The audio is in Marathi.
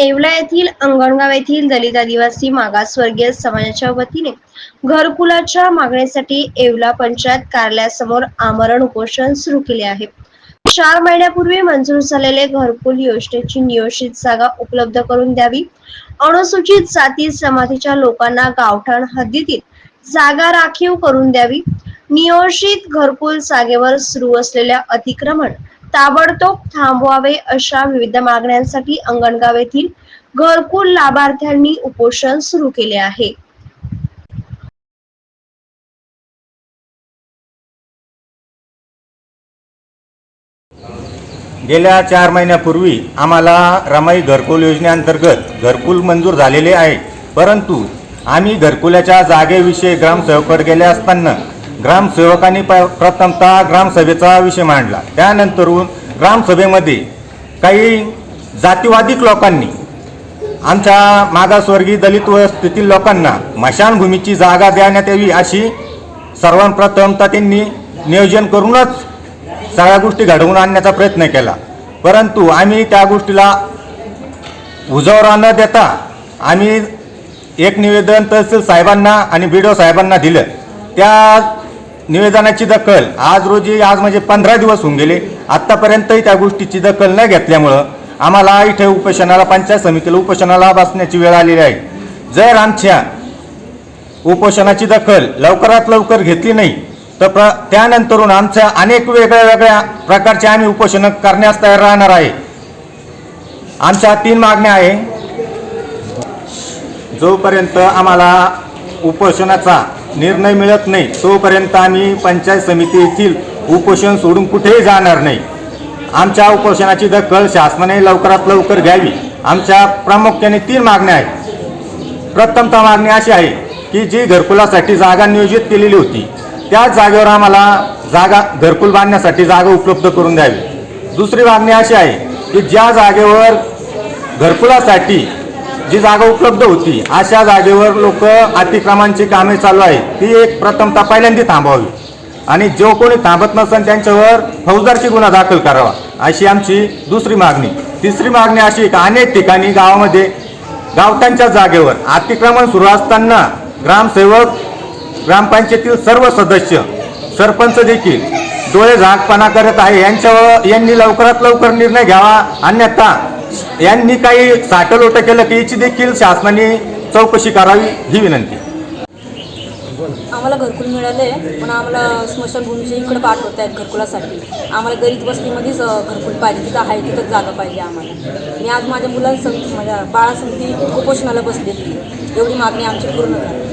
येवला येथील अंगणगाव येथील दलित आदिवासी मागासवर्गीय समाजाच्या वतीने घरकुलाच्या मागणीसाठी येवला पंचायत कार्यालयासमोर आमरण उपोषण सुरू केले आहे. चार महिन्यापूर्वी मंजूर झालेले घरकुल योजनेची नियोजित जागा उपलब्ध करून द्यावी. अनुसूचित जाती समाधीच्या लोकांना गावठाण हद्दीतील जागा राखीव करून द्यावी. नियोजित घरकुल जागेवर सुरू असलेल्या अतिक्रमण ताबडतोब थांबवावे अशा विविध मागण्यांसाठी अंगणगाव येथील घरकुल लाभार्थ्यांनी उपोषण सुरू केले आहे. गेल्या चार महिन्यापूर्वी आम्हाला रमाई घरकुल योजनेअंतर्गत घरकुल मंजूर झालेले आहे. परंतु आम्ही घरकुलाच्या जागेविषयी ग्रामसेवकाकडे गेले असताना ग्रामसेवकांनी प प्रथमतः ग्रामसभेचा विषय मांडला. त्यानंतरून ग्रामसभेमध्ये काही जातीवादिक लोकांनी आमच्या मागासवर्गीय दलित वस्तीतील लोकांना मशानभूमीची जागा देण्यात यावी अशी सर्वप्रथमतः त्यांनी नियोजन करूनच सगळ्या गोष्टी घडवून आणण्याचा प्रयत्न केला. परंतु आम्ही त्या गोष्टीला उजवरा न देता आम्ही एक निवेदन तहसील साहेबांना आणि बी साहेबांना दिलं. त्या निवेदनाची दखल. आज रोजी आज म्हणजे पंधरा दिवस होऊन गेले. आत्तापर्यंतही त्या गोष्टीची दखल न घेतल्यामुळं आम्हाला इथे उपोषणाला पंचायत समितीला उपोषणाला बसण्याची वेळ आलेली आहे. जर आमच्या उपोषणाची दखल. लवकरात लवकर घेतली नाही तर प्र त्यानंतरून आमच्या अनेक वेगळ्या वेगळ्या प्रकारचे आम्ही उपोषण करण्यास तयार राहणार आहे. आमच्या तीन मागण्या आहे. जोपर्यंत आम्हाला उपोषणाचा निर्णय मिळत नाही. तोपर्यंत आम्ही पंचायत समिती येथील उपोषण सोडून कुठेही जाणार नाही. आमच्या उपोषणाची दखल शासनाने लवकरात लवकर घ्यावी. आमच्या प्रामुख्याने तीन मागण्या आहेत. प्रथमतः मागणी अशी आहे की जी घरकुलासाठी जागा नियोजित केलेली होती त्याच जागेवर आम्हाला जागा घरकुल बांधण्यासाठी जागा उपलब्ध करून द्यावी. दुसरी मागणी अशी आहे की ज्या जागेवर घरकुलासाठी जी जागा उपलब्ध होती अशा जागेवर लोक अतिक्रमांची कामे चालू आहे ती एक प्रथमता पहिल्यांदा थांबावी. आणि जो कोणी थांबत नसेल त्यांच्यावर फौजदारची गुन्हा दाखल करावा अशी आमची दुसरी मागणी. तिसरी मागणी अशी का अनेक ठिकाणी गावामध्ये गावठांच्या जागेवर अतिक्रमण सुरू असताना ग्रामसेवक ग्रामपंचायतीतील सर्व सदस्य सरपंच देखील डोळे झाकपणा करत आहे. यांच्यावर यांनी लवकरात लवकर निर्णय घ्यावा अन्यथा यांनी काही साठलोट केलं की याची देखील शासनाने चौकशी करावी ही विनंती. आम्हाला घरकुल मिळाले पण आम्हाला स्मशानभूमीच्या इकडे पाठवत आहेत घरकुलासाठी. आम्हाला गरीब वस्तीमध्येच घरकुल पाहिजे. तिथं आहे तिथंच जागा पाहिजे आम्हाला. मी आज माझ्या मुलांसमिती माझ्या बाळासमिती उपोषणाला बसलेली एवढी मागणी आमची पूर्ण झाली.